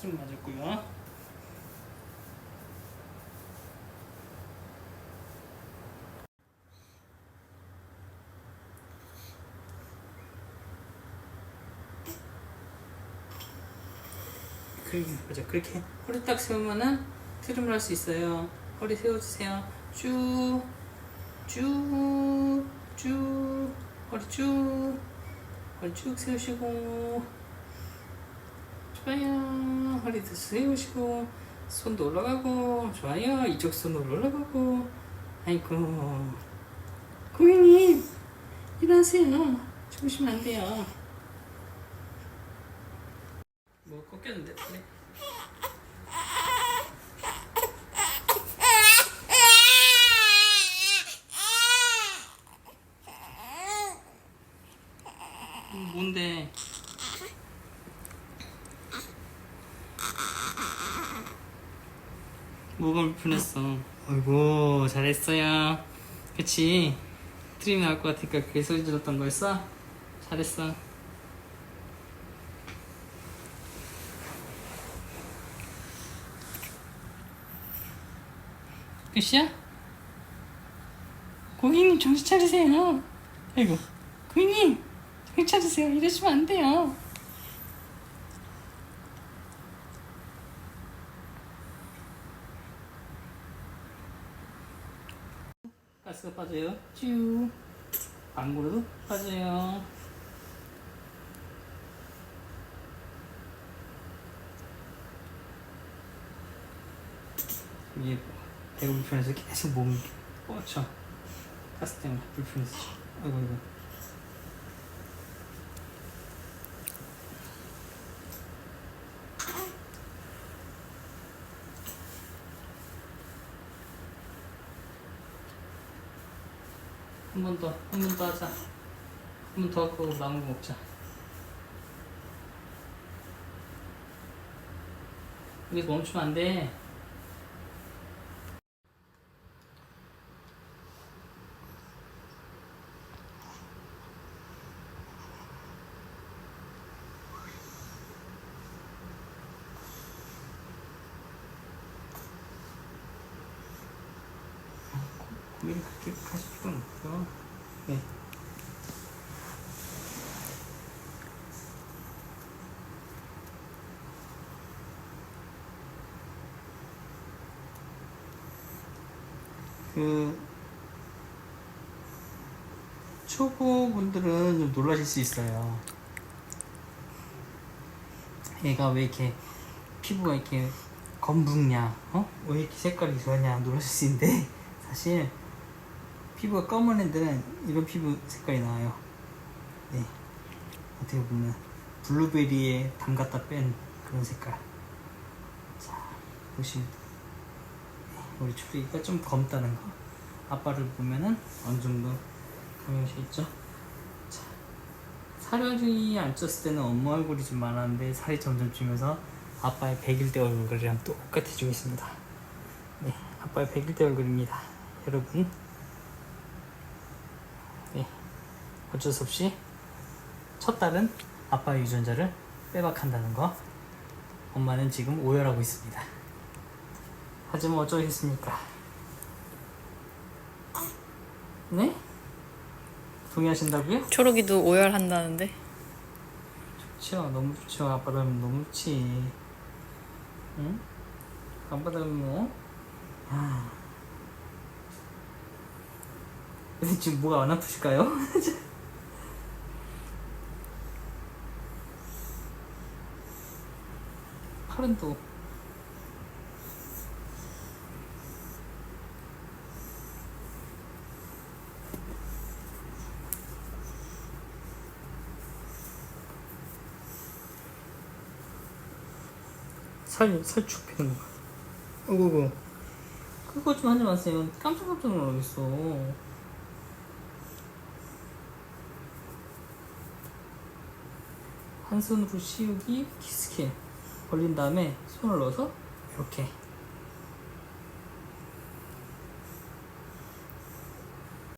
트림 맞았고요. 그렇게 보자. 그렇게 허리 딱 세우면은 트림을 할 수 있어요. 허리 세워주세요. 쭉, 쭉, 쭉, 허리 쭉, 허리 쭉 세우시고, 좋아요. 허리도 세우시고, 손도 올라가고, 좋아요. 이쪽 손도 올라가고, 아이고, 고객님, 일어나세요. 주무시면 안 돼요. 뭐 꺾였는데, 그래. 음, 뭔데? 뭐가 불편했어? 어이구 잘했어요. 그치? 트림 나올 것 같으니까 그게 소리 질렀던 거였어? 잘했어. 끝이야? 고객님 정신 차리세요. 아이고 고객님 정신 차리세요. 이러시면 안 돼요. 가스가 빠져요. 쭈. 방구로도 빠져요. 이게 배가 불편해서 계속 몸이 뻗쳐. 가스 때문에 불편해서. 아이고, 아이고. 한 번 더, 한 번 더 하자. 한 번 더 하고 거 먹자. 우리 멈추면 안 돼. 고민이 그렇게 하실 필요는 없고요. 네. 그 초보분들은 좀 놀라실 수 있어요. 얘가 왜 이렇게 피부가 이렇게 검붉냐, 어? 왜 이렇게 색깔이 좋았냐 놀라실 수 있는데 사실 피부가 검은 애들은 이런 피부 색깔이 나와요. 네, 어떻게 보면 블루베리에 담갔다 뺀 그런 색깔. 자, 보시면 네, 우리 초리가 좀 검다는 거. 아빠를 보면은 어느 정도 감형시 있죠. 자, 살이 안 쪘을 때는 엄마 얼굴이 좀 많았는데 살이 점점 찌면서 아빠의 100일 때 얼굴이랑 똑같아지고 있습니다. 네, 아빠의 100일 때 얼굴입니다. 여러분. 네, 어쩔 수 없이 첫 딸은 아빠의 유전자를 빼박한다는 거 엄마는 지금 오열하고 있습니다. 하지만 어쩌겠습니까? 네? 동의하신다고요? 초록이도 오열한다는데 좋죠. 너무 좋죠. 아빠 닮으면 너무 좋지. 응? 아빠 닮으면 뭐? 아. 근데 지금 뭐가 안 아프실까요? 팔은 또 살, 살쭉 피는 거. 어구구. 그거 좀 하지 마세요. 깜짝깜짝 놀라겠어. 한 손으로 씌우기, 키스킨. 벌린 다음에 손을 넣어서 이렇게